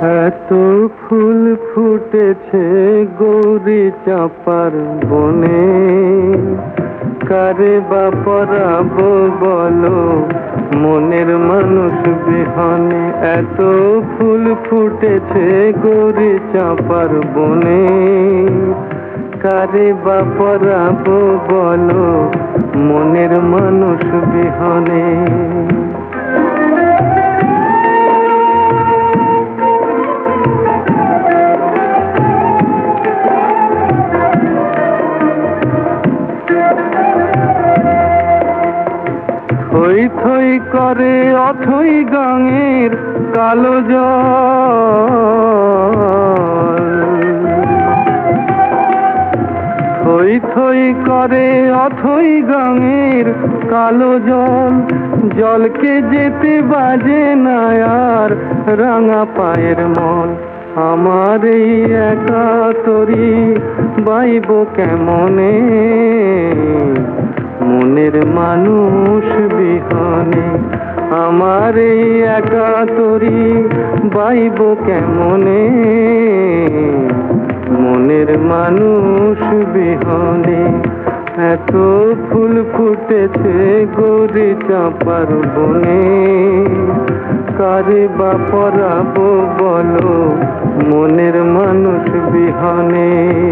এত ফুল ফুটেছে গৌরী চাপার বনে। কারে বা পরাবো বলো, মনের মানুষ বিহনে এত ফুল ফুটেছে গৌরী চাপার বনে। কারে বা পরাবো বলো, মনের মানুষ বিহনে। থই থই করে অথই গাঙের কালো জল। থই করে অথই গাঙের কালো জল। জলকে যেতে বাজে না আর রাঙা পায়ের মন আমার এই একা তরি বাইব কেমনে? মনের মানুষ আমার একা তরি বাইব কেমনে? মনের মানুষ বিহনে এত ফুল ফুটেছে গৌরী চাপার বনে। কারে বা পরাবো বলো মনের মানুষ বিহনে?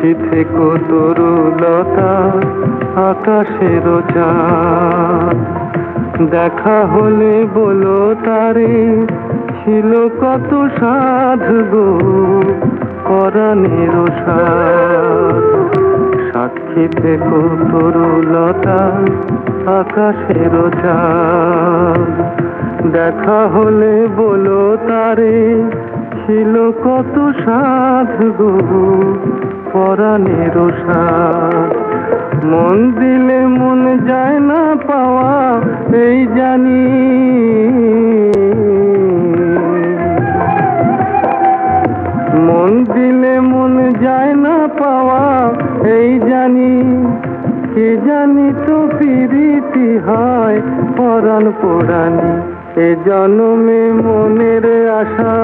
সাক্ষী থেকো তরুলতা, আকাশের চাঁদ দেখা হলে বলো তারে, ছিল কত সাধ গো পরাণের সাক্ষী থেকো তরুলতা, আকাশের চাঁদ দেখা হলে বলো তারে, ছিল কত সাধ গো পরাণের মন দিলে মন যায় না পাওয়া, এই জানি। মন দিলে মন যায় না পাওয়া, এই জানি। কে জানি তো প্রীতি হয় পরাণ পোড়ানি এ জন্মে মনের আশা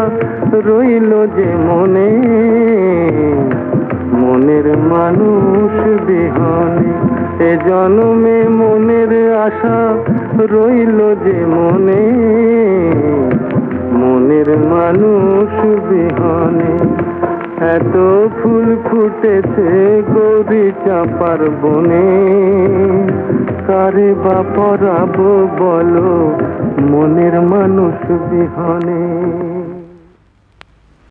রইল যে মনে। জন্মে মনের আশা রইল যে মনে। মনের মানুষ বিহনে এত ফুল ফুটেছে গৌরী চাপার বনে। কারে বা পরাবো বলো মনের মানুষ বিহনে।